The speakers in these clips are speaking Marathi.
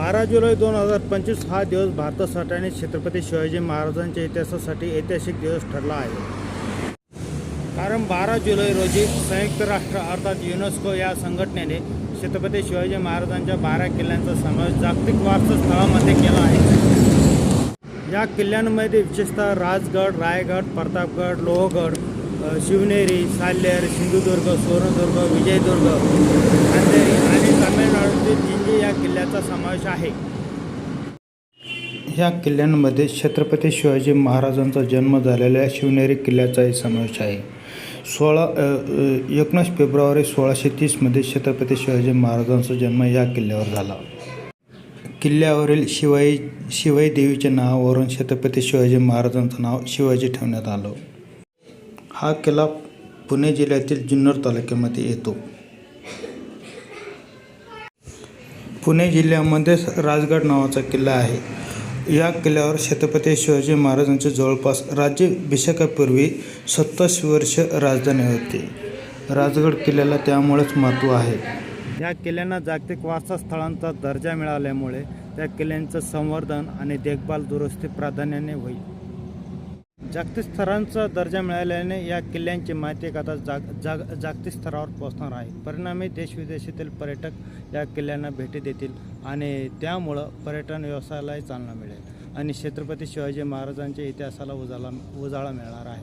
बारा जुलै दोन हजार पंचवीस हा दिवस भारतासाठी आणि छत्रपती शिवाजी महाराजांच्या इतिहासासाठी ऐतिहासिक दिवस ठरला आहे. कारण बारा जुलै रोजी संयुक्त राष्ट्र अर्थात युनेस्को या संघटनेने छत्रपती शिवाजी महाराजांच्या बारा किल्ल्यांचा समावेश जागतिक वारसा स्थळामध्ये केला आहे. या किल्ल्यांमध्ये विशेषतः राजगड रायगड प्रतापगड लोहगड शिवनेरी साल्लेर सिंधुदुर्ग सुवर्णदुर्ग विजयदुर्ग अंधेरी आणि तामिळनाडू समावेश आहे. या किल्ल्यांमध्ये छत्रपती शिवाजी महाराजांचा जन्म झालेल्या शिवनेरी किल्ल्याचाही समावेश आहे. सोळा एकोणीस फेब्रुवारी सोळाशे तीसमध्ये छत्रपती शिवाजी महाराजांचा जन्म या किल्ल्यावर झाला. किल्ल्यावरील शिवाई शिवाई देवीच्या नावावरून छत्रपती शिवाजी महाराजांचं नाव शिवाजी ठेवण्यात आलं. हा किल्ला पुणे जिल्ह्यातील जुन्नर तालुक्यामध्ये येतो. पुणे जिल्ह्यामध्ये राजगड नावाचा किल्ला आहे. या किल्ल्यावर छत्रपती शिवाजी महाराजांचे जवळपास राज्याभिषेकापूर्वी सत्तावीस वर्ष राजधानी होती. राजगड किल्ल्याला त्यामुळेच महत्त्व आहे. या किल्ल्यांना जागतिक वारसा स्थळांचा दर्जा मिळाल्यामुळे त्या किल्ल्यांचं संवर्धन आणि देखभाल दुरुस्ती प्राधान्याने होईल. जागतिक स्तरांचा दर्जा मिळाल्याने या किल्ल्यांची माहिती एक आता जाग जाग जागतिक स्तरावर पोहोचणार आहे. परिणामी देशविदेशातील पर्यटक या किल्ल्यांना भेटी देतील आणि त्यामुळं पर्यटन व्यवसायालाही चालना मिळेल आणि छत्रपती शिवाजी महाराजांच्या इतिहासाला उजाला उजाळा मिळणार आहे.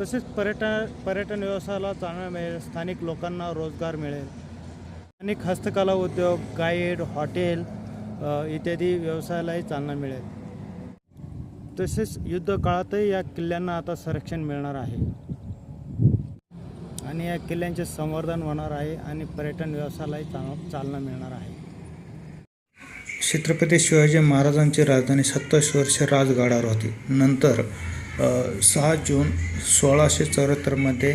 तसेच पर्यटन पर्यटन व्यवसायाला चालना मिळेल स्थानिक लोकांना रोजगार मिळेल अनेक हस्तकला उद्योग गाईड हॉटेल इत्यादी व्यवसायालाही चालना मिळेल. तसेच युद्धकाळातही या किल्ल्यांना आता संरक्षण मिळणार आहे. आणि या किल्ल्यांचे संवर्धन होणार आहे आणि पर्यटन व्यवसायालाही चाल चालना मिळणार आहे. छत्रपती शिवाजी महाराजांची राजधानी सत्तावीस वर्ष राजगडावर होती. नंतर सहा जून सोळाशे चौऱ्याहत्तरमध्ये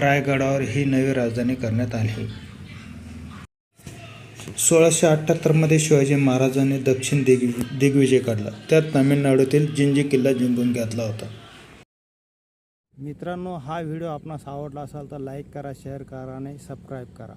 रायगडावर ही नवी राजधानी करण्यात आली. सोळाशे अठ्ठ्याहत्तरमध्ये शिवाजी महाराजांनी दक्षिण दिग दिग्विजय काढला. त्यात तामिळनाडूतील जिंजी किल्ला जिंकून घेतला होता. मित्रांनो हा व्हिडिओ आपणास आवडला असाल तर लाईक करा शेअर करा आणि सबस्क्राईब करा.